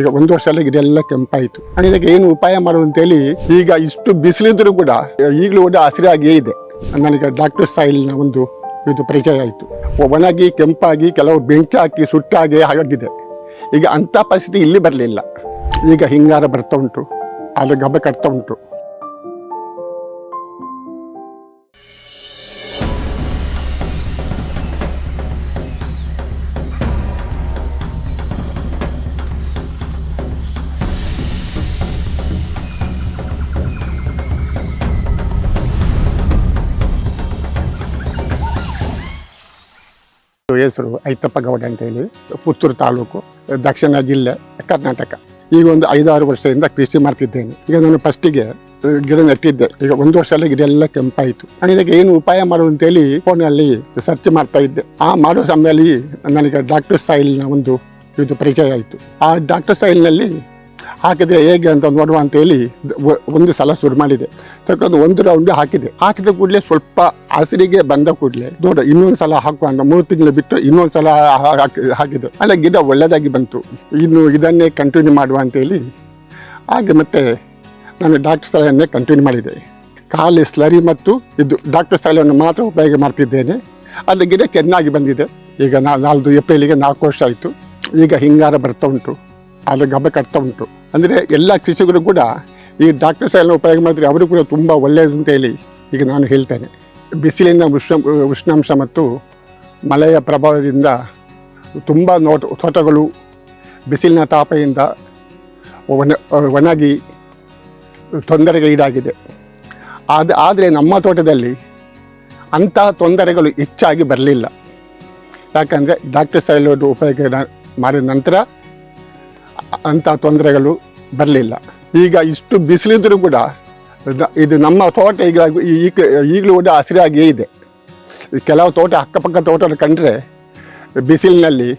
ಈಗ ಒಂದು ವರ್ಷ ಇದೆಲ್ಲ ಕೆಂಪಾಯಿತು. ಇದಕ್ಕೆ ಏನು ಉಪಾಯ ಅಂತೇಳಿ ಈಗ ಇಷ್ಟು ಬಿಸಿಲಿದ್ರು ಕೂಡ ಈಗಲೂ ಕೂಡ ಹಸಿರಾಗಿಯೇ ಇದೆ. ನನಗೆ ಡಾಕ್ಟರ್ ಸಾಯಿಲ್ನ ಒಂದು ಇದು ಪರಿಚಯ ಆಯಿತು. ಒಣಗಿ ಕೆಂಪಾಗಿ ಕೆಲವು ಬೆಂಕಿ ಹಾಕಿ ಸುಟ್ಟಾಗಿ ಆಗಿದೆ ಈಗ ಅಂಥ ಪರಿಸ್ಥಿತಿ ಇಲ್ಲಿ ಬರಲಿಲ್ಲ. ಈಗ ಹಿಂಗಾರ ಬರ್ತಾ ಉಂಟು. ಅದು ಗಬ್ಬ ಕಟ್ತಾ ಉಂಟು. ಹೆಸರು ಐತಪ್ಪ ಗೌಡ ಅಂತೇಳಿ, ಪುತ್ತೂರು ತಾಲೂಕು, ದಕ್ಷಿಣ ಜಿಲ್ಲೆ, ಕರ್ನಾಟಕ. ಈಗ ಒಂದು ಐದಾರು ವರ್ಷದಿಂದ ಕೃಷಿ ಮಾಡ್ತಿದ್ದೇನೆ. ಈಗ ನಾನು ಫಸ್ಟಿಗೆ ಗಿಡ ನೆಟ್ಟಿದ್ದೆ. ಈಗ ಒಂದು ವರ್ಷ ಗಿಡ ಎಲ್ಲ ಕೆಂಪಾಯಿತು. ನಾನು ಇದಕ್ಕೆ ಏನು ಉಪಾಯ ಹೇಳಿ ಅಂತೇಳಿ ಫೋನಲ್ಲಿ ಸರ್ಚ್ ಮಾಡ್ತಾ ಇದ್ದೆ. ಆ ಮಾಡೋ ಸಮಯದಲ್ಲಿ ನನಗೆ ಡಾಕ್ಟರ್ ಸಾಯಿಲ್ನ ಒಂದು ಇದು ಪರಿಚಯ ಆಯಿತು. ಆ ಡಾಕ್ಟರ್ ಸಾಯಿಲ್ನಲ್ಲಿ ಹಾಕಿದ್ರೆ ಹೇಗೆ ಅಂತ ನೋಡುವ ಅಂತ ಹೇಳಿ ಒಂದು ಸಲ ಶುರು ಮಾಡಿದೆ. ತಕೊಂಡು ಒಂದು ರೌಂಡ್ ಹಾಕಿದೆ. ಹಾಕಿದ ಕೂಡಲೇ ಸ್ವಲ್ಪ ಹಸಿರಿಗೆ ಬಂದ ಕೂಡಲೇ ನೋಡ, ಇನ್ನೊಂದು ಸಲ ಹಾಕುವ ಅಂತ ಮೂರು ತಿಂಗಳು ಬಿಟ್ಟು ಇನ್ನೊಂದು ಸಲ ಹಾಕಿದೆ. ಅಲ್ಲ ಗಿಡ ಒಳ್ಳೆಯದಾಗಿ ಬಂತು. ಇನ್ನು ಇದನ್ನೇ ಕಂಟಿನ್ಯೂ ಮಾಡುವ ಅಂತೇಳಿ ಹಾಗೆ ಮತ್ತೆ ನಾನು ಡಾಕ್ಟರ್ ಸ್ಥಳವನ್ನೇ ಕಂಟಿನ್ಯೂ ಮಾಡಿದೆ. ಖಾಲಿ ಸ್ಲರಿ ಮತ್ತು ಇದು ಡಾಕ್ಟರ್ ಸ್ಥಳವನ್ನು ಮಾತ್ರ ಉಪಯೋಗ ಮಾಡ್ತಿದ್ದೇನೆ. ಅಲ್ಲಿ ಗಿಡ ಚೆನ್ನಾಗಿ ಬಂದಿದೆ. ಈಗ ನಾ ನಾಲ್ದು ಏಪ್ರಿಲಿಗೆ ನಾಲ್ಕು ವರ್ಷ ಆಯಿತು. ಈಗ ಹಿಂಗಾರ ಬರ್ತಾ ಉಂಟು. ಅದು ಗಬ್ಬ ಕಟ್ತಾ ಉಂಟು. ಅಂದರೆ ಎಲ್ಲ ಕೃಷಿಕರು ಕೂಡ ಈ ಡಾಕ್ಟರ್ ಸಾಯಿಲ್ನ ಉಪಯೋಗ ಮಾಡಿದ್ರೆ ಅವರು ಕೂಡ ತುಂಬ ಒಳ್ಳೆಯದು ಅಂತ ಹೇಳಿ ಈಗ ನಾನು ಹೇಳ್ತೇನೆ. ಬಿಸಿಲಿನ ಉಷ್ಣ, ಉಷ್ಣಾಂಶ ಮತ್ತು ಮಳೆಯ ಪ್ರಭಾವದಿಂದ ತುಂಬ ನೋಟ, ತೋಟಗಳು ಬಿಸಿಲಿನ ತಾಪದಿಂದ ಒಣ, ಒಣಗಿ ತೊಂದರೆಗೆ ಈಡಾಗಿದೆ. ಆದ, ಆದರೆ ನಮ್ಮ ತೋಟದಲ್ಲಿ ಅಂತಹ ತೊಂದರೆಗಳು ಹೆಚ್ಚಾಗಿ ಬರಲಿಲ್ಲ. ಯಾಕಂದರೆ ಡಾಕ್ಟರ್ ಸಾಯಿಲ್ ಉಪಯೋಗ ಮಾಡಿದ ನಂತರ ಅಂಥ ತೊಂದರೆಗಳು ಬರಲಿಲ್ಲ. ಈಗ ಇಷ್ಟು ಬಿಸಿಲಿದ್ರೂ ಕೂಡ ಇದು ನಮ್ಮ ತೋಟ ಈಗ ಈಗ ಈಗಲೂ ಕೂಡ ಹಸಿರಾಗಿಯೇ ಇದೆ. ಕೆಲವು ತೋಟ ಅಕ್ಕಪಕ್ಕ ತೋಟ ಕಂಡ್ರೆ ಬಿಸಿಲಿನಲ್ಲಿ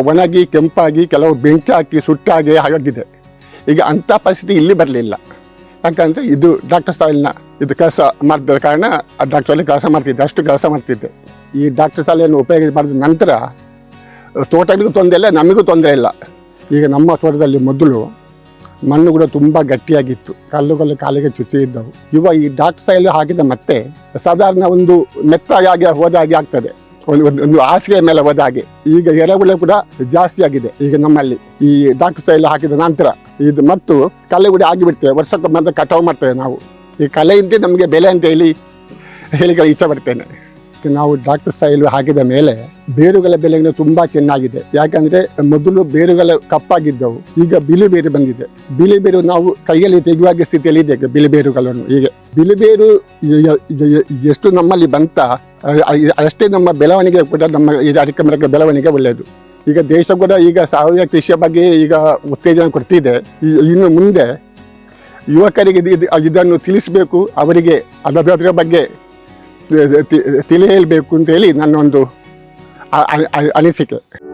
ಒಣಗಿ ಕೆಂಪಾಗಿ ಕೆಲವು ಬೆಂಕಿ ಹಾಕಿ ಸುಟ್ಟಾಗಿ ಆಗಿದೆ. ಈಗ ಅಂಥ ಪರಿಸ್ಥಿತಿ ಇಲ್ಲಿ ಬರಲಿಲ್ಲ. ಯಾಕಂದರೆ ಇದು ಡಾಕ್ಟರ್ ಸಾಲಿನ, ಇದು ಕೆಲಸ ಮಾಡಿದ ಕಾರಣ ಆ ಡಾಕ್ಟರ್ ಅಲ್ಲಿ ಕೆಲಸ ಮಾಡ್ತಿದ್ದೆ, ಅಷ್ಟು ಕೆಲಸ ಮಾಡ್ತಿದ್ದೆ. ಈ ಡಾಕ್ಟರ್ ಸಾಲೆಯನ್ನು ಉಪಯೋಗ ಮಾಡಿದ ನಂತರ ತೋಟಗಳಿಗೂ ತೊಂದರೆ ಇಲ್ಲ, ನಮಗೂ ತೊಂದರೆ ಇಲ್ಲ. ಈಗ ನಮ್ಮ ತೋಟದಲ್ಲಿ ಮೊದಲು ಮಣ್ಣು ಕೂಡ ತುಂಬ ಗಟ್ಟಿಯಾಗಿತ್ತು. ಕಲ್ಲುಗಳು ಕಾಲಿಗೆ ಚುಚ್ಚಿ ಇದ್ದವು. ಇವಾಗ ಈ ಡಾಕ್ ಸೈಲ್ ಹಾಕಿದ ಮತ್ತೆ ಸಾಧಾರಣ ಒಂದು ಮೆತ್ತಾಗಿ ಹೋದ ಹಾಗೆ ಆಗ್ತದೆ. ಒಂದು, ಒಂದು- ಹಾಸಿಗೆ ಮೇಲೆ ಹೋದ ಹಾಗೆ. ಈಗ ಎರೆಹುಳ ಕೂಡ ಜಾಸ್ತಿ ಆಗಿದೆ ಈಗ ನಮ್ಮಲ್ಲಿ. ಈ ಡಾಕ್ ಸೈಲ್ ಹಾಕಿದ ನಂತರ ಇದು ಮತ್ತು ಕಲೆ ಕೂಡ ಆಗಿಬಿಡ್ತೇವೆ ವರ್ಷಕ್ಕೆ ಮತ್ತೆ ಕಟಾವು ಮಾಡ್ತೇವೆ ನಾವು. ಈ ಕಲೆಯಿಂದ ನಮಗೆ ಬೆಲೆ ಅಂತ ಹೇಳಿ ಹೇಳಿಕೆ ಇಚ್ಛೆ ಪಡ್ತೇನೆ. ನಾವು ಡಾಕ್ಟರ್ ಸಾಯಿಲ್ ಹಾಕಿದ ಮೇಲೆ ಬೇರುಗಳ ಬೆಲೆಗಳು ತುಂಬಾ ಚೆನ್ನಾಗಿದೆ. ಯಾಕಂದ್ರೆ ಮೊದಲು ಬೇರುಗಳ ಕಪ್ಪಾಗಿದ್ದವು, ಈಗ ಬಿಳಿ ಬೇರು ಬಂದಿದೆ. ಬಿಳಿ ಬೇರು ನಾವು ಕೈಯಲ್ಲಿ ತೆಗೆಯುವಾಗ ಸ್ಥಿತಿಯಲ್ಲಿ ಇದೆ ಬಿಳಿ ಬೇರುಗಳನ್ನು. ಈಗ ಬಿಳಿ ಬೇರು ಎಷ್ಟು ನಮ್ಮಲ್ಲಿ ಬಂತ ಅಷ್ಟೇ ನಮ್ಮ ಬೆಳವಣಿಗೆ ಕೂಡ ನಮ್ಮ ಅಡಿಕೆ ಮರಕ್ಕೆ ಬೆಳವಣಿಗೆ ಒಳ್ಳೆಯದು. ಈಗ ದೇಶ ಕೂಡ ಈಗ ಸಾವಯವ ಕೃಷಿಯ ಬಗ್ಗೆ ಈಗ ಉತ್ತೇಜನ ಕೊಡ್ತಿದೆ. ಇನ್ನು ಮುಂದೆ ಯುವಕರಿಗೆ ಇದು- ಇದು- ಇದನ್ನು ತಿಳಿಸಬೇಕು, ಅವರಿಗೆ ಅದರ ಬಗ್ಗೆ ತಿ- ಹೇಳಬೇಕು ತಿಳಿಯಬೇಕು ಅಂತ ಹೇಳಿ ನನ್ನ ಒಂದು ಅ- ಅ- ಅನಿಸಿಕೆ.